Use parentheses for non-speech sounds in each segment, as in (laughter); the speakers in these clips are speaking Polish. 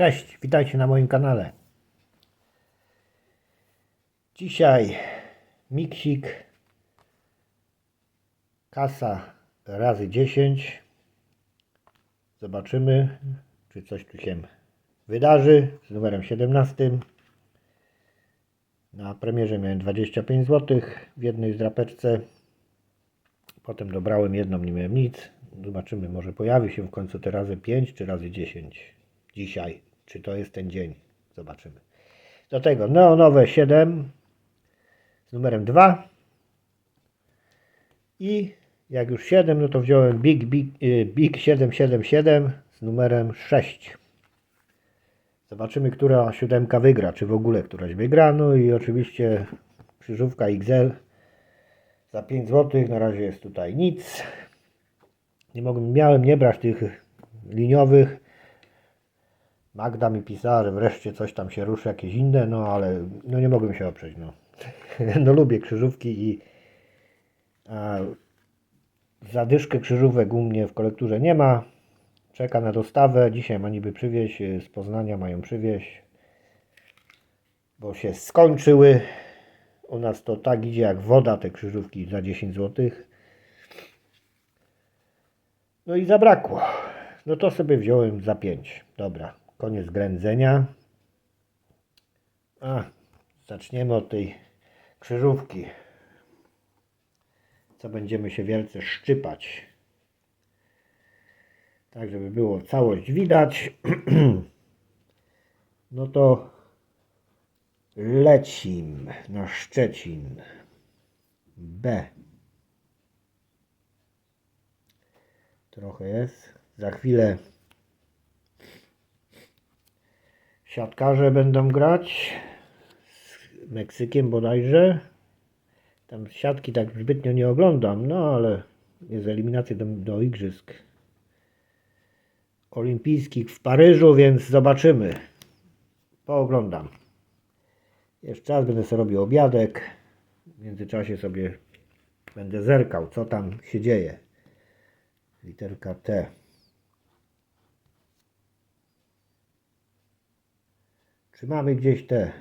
Cześć, witajcie na moim kanale. Dzisiaj miksik kasa razy 10. Zobaczymy, czy coś tu się wydarzy z numerem 17. Na premierze miałem 25 zł w jednej zdrapeczce. Potem dobrałem jedną, nie miałem nic. Zobaczymy, może pojawi się w końcu te razy 5 czy razy 10 dzisiaj. Czy to jest ten dzień? Zobaczymy. Do tego neonowe 7 z numerem 2. I jak już 7, no to wziąłem Big, Big, y, Big 777 z numerem 6. Zobaczymy, która siódemka wygra, czy w ogóle któraś wygra. No i oczywiście krzyżówka XL za 5 zł. Na razie jest tutaj nic. Nie mogłem, miałem nie brać tych liniowych. Magda mi pisała, że wreszcie coś tam się ruszy, jakieś inne, no ale no nie mogłem się oprzeć. No, (laughs) no lubię krzyżówki i a, zadyszkę krzyżówek u mnie w kolekturze nie ma. Czeka na dostawę. Dzisiaj ma niby przywieźć y, z Poznania, mają przywieźć, bo się skończyły. U nas to tak idzie jak woda, te krzyżówki za 10 zł. No i zabrakło. No to sobie wziąłem za 5. Dobra, koniec grędzenia. A, zaczniemy od tej krzyżówki. Co będziemy się wielce szczypać. Tak, żeby było całość widać. (clears throat) No to lecim na Szczecin. B. Trochę jest. Za chwilę siatkarze będą grać z Meksykiem bodajże. Tam siatki tak zbytnio nie oglądam, no ale jest eliminacja do, do igrzysk olimpijskich w Paryżu, więc zobaczymy. Pooglądam. Jeszcze czas będę sobie robił obiadek. W międzyczasie sobie będę zerkał, co tam się dzieje. Literka T. Czy mamy gdzieś te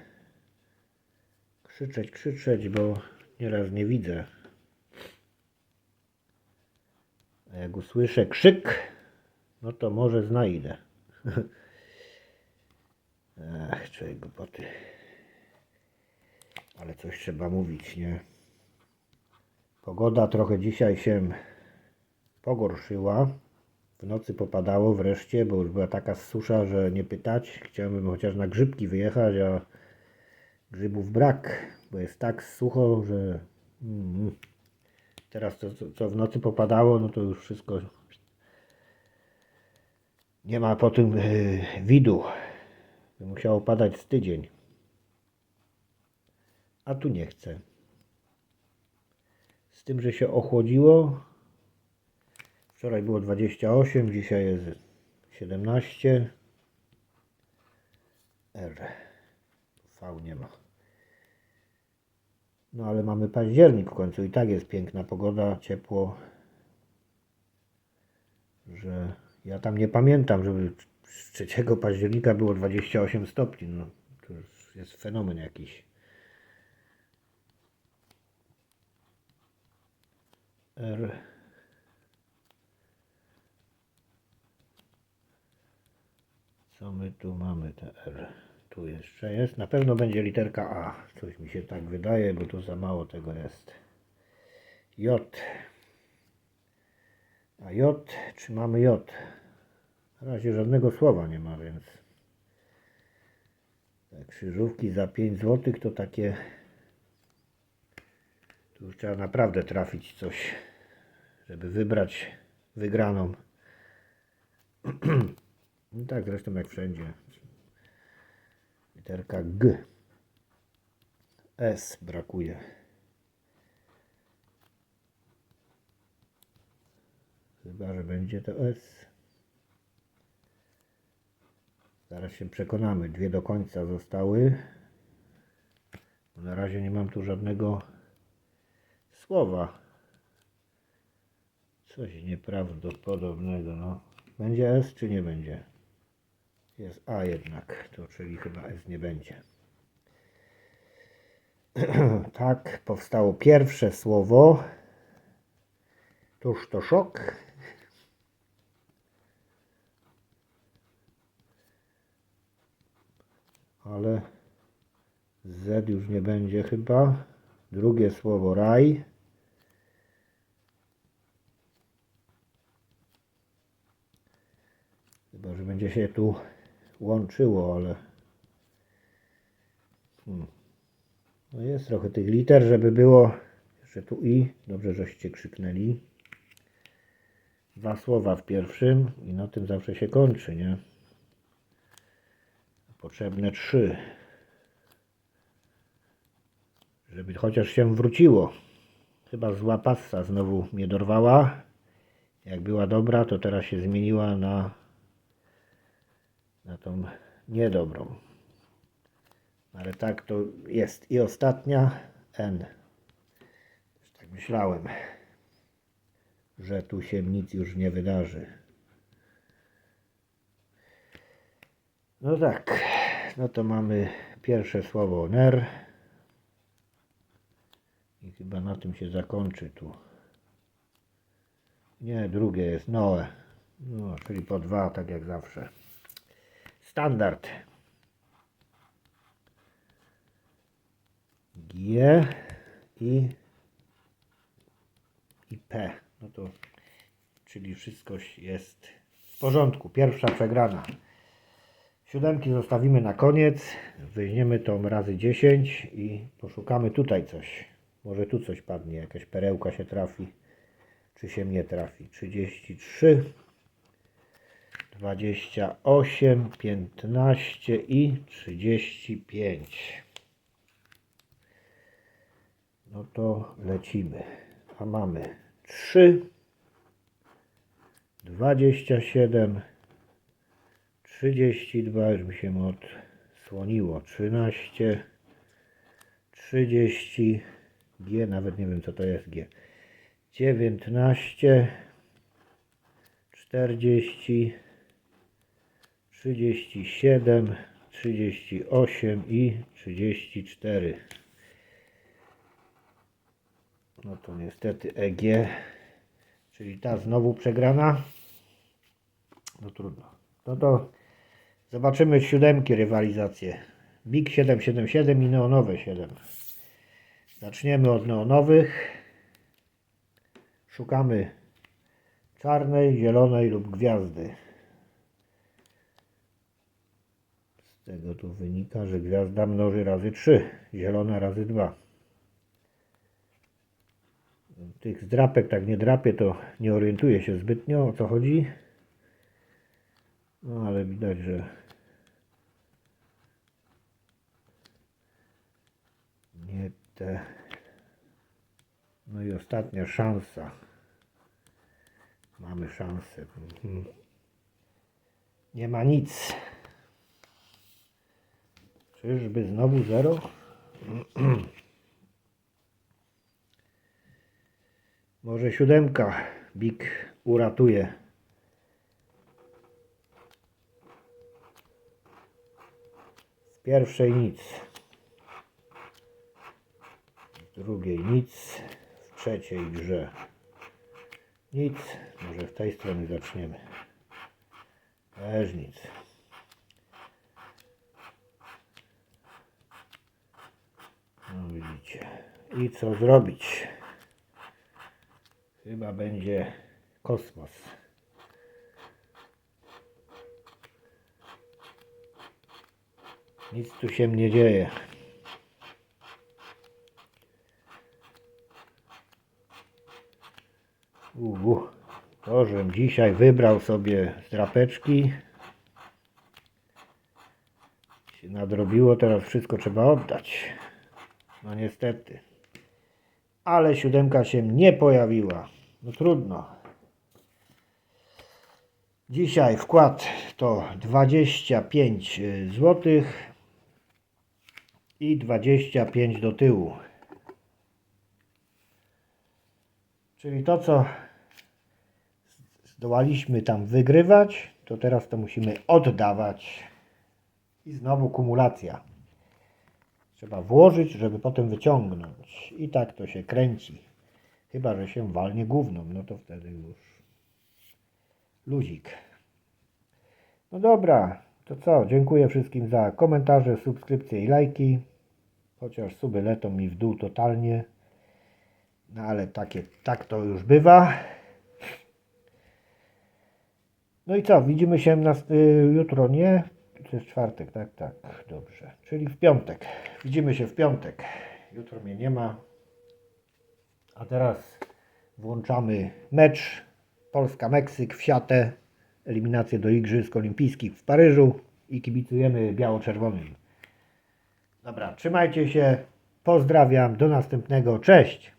krzyczeć, krzyczeć, bo nieraz nie widzę. A jak usłyszę krzyk, no to może znajdę. (laughs) Ach, człowiek głupoty. Ale coś trzeba mówić, nie? Pogoda trochę dzisiaj się pogorszyła. W nocy popadało wreszcie, bo już była taka susza, że nie pytać. Chciałbym chociaż na grzybki wyjechać, a grzybów brak, bo jest tak sucho, że mm, teraz to, co- w nocy popadało, no to już wszystko nie ma po tym yy, widu. By Musiało padać z tydzień. A tu nie chce. Z tym, że się ochłodziło. Wczoraj było 28, dzisiaj jest 17. R. V nie ma. No ale mamy październik w końcu i tak jest piękna pogoda, ciepło. Że ja tam nie pamiętam, żeby 3 października było 28 stopni. No, to jest fenomen jakiś. R. Co my tu mamy? Te R. Tu jeszcze jest. Na pewno będzie literka A. Coś mi się tak wydaje, bo tu za mało tego jest. J. A J, czy mamy J? Na razie żadnego słowa nie ma, więc te krzyżówki za 5 zł to takie tu trzeba naprawdę trafić coś, żeby wybrać wygraną. (clears throat) No tak zresztą jak wszędzie. Literka G. S brakuje. Chyba, że będzie to S. Zaraz się przekonamy. Dwie do końca zostały. Na razie nie mam tu żadnego słowa. Coś nieprawdopodobnego. No. Będzie S czy nie będzie? Jest A jednak, to czyli chyba S nie będzie. (clears throat) tak, powstało pierwsze słowo. Tuż to szok. Ale Z już nie będzie chyba. Drugie słowo raj. Chyba, że będzie się tu łączyło, ale. Hmm. No jest trochę tych liter, żeby było. Jeszcze tu i. Dobrze, żeście krzyknęli. Dwa słowa w pierwszym i na tym zawsze się kończy, nie? Potrzebne trzy. Żeby chociaż się wróciło. Chyba zła passa znowu mnie dorwała. Jak była dobra, to teraz się zmieniła na, na tą niedobrą. Ale tak to jest. I ostatnia N. Już tak myślałem, że tu się nic już nie wydarzy. No tak, no to mamy pierwsze słowo ner. I chyba na tym się zakończy tu. Nie, drugie jest Noe. No, czyli po dwa, tak jak zawsze. Standard. G i, i P. No to, czyli wszystko jest w porządku. Pierwsza przegrana. Siódemki zostawimy na koniec. Weźmiemy tą razy 10 i poszukamy tutaj coś. Może tu coś padnie, jakaś perełka się trafi, czy się nie trafi. 33, 28, 15 i 35. No to lecimy. A mamy 3, 27, 32, już mi się odsłoniło, 13, 30, G, nawet nie wiem co to jest G, 19, 40, 37, 38 i 34. No to niestety EG, czyli ta znowu przegrana. No trudno. No to zobaczymy siódemki rywalizację. Big 777 i neonowe 7. Zaczniemy od neonowych. Szukamy czarnej, zielonej lub gwiazdy. Z tego tu wynika, że gwiazda mnoży razy 3, zielona razy 2. Tych zdrapek tak nie drapie, to nie orientuję się zbytnio o co chodzi. No ale widać, że nie te. No i ostatnia szansa. Mamy szansę. Mhm. Nie ma nic. Czyżby znowu zero? (clears throat) Może siódemka Big uratuje. Z pierwszej nic. Z drugiej nic. Z trzeciej grze. Nic. Może w tej stronie zaczniemy. Też nic. I co zrobić? Chyba będzie kosmos. Nic tu się nie dzieje. Uuu, to, żem dzisiaj wybrał sobie drapeczki. Się nadrobiło, teraz wszystko trzeba oddać. No niestety. Ale siódemka się nie pojawiła. No trudno. Dzisiaj wkład to 25 zł i 25 do tyłu. Czyli to, co zdołaliśmy tam wygrywać, to teraz to musimy oddawać. I znowu kumulacja. Trzeba włożyć, żeby potem wyciągnąć. I tak to się kręci. Chyba, że się walnie gówną, no to wtedy już luzik. No dobra, to co? Dziękuję wszystkim za komentarze, subskrypcje i lajki. Chociaż suby lecą mi w dół totalnie. No ale takie, tak to już bywa. No i co? Widzimy się na, y, jutro, nie? To jest czwartek, tak, tak, dobrze. Czyli w piątek. Widzimy się w piątek. Jutro mnie nie ma. A teraz włączamy mecz Polska-Meksyk w siatę. Eliminację do Igrzysk Olimpijskich w Paryżu i kibicujemy biało-czerwonym. Dobra, trzymajcie się. Pozdrawiam. Do następnego. Cześć.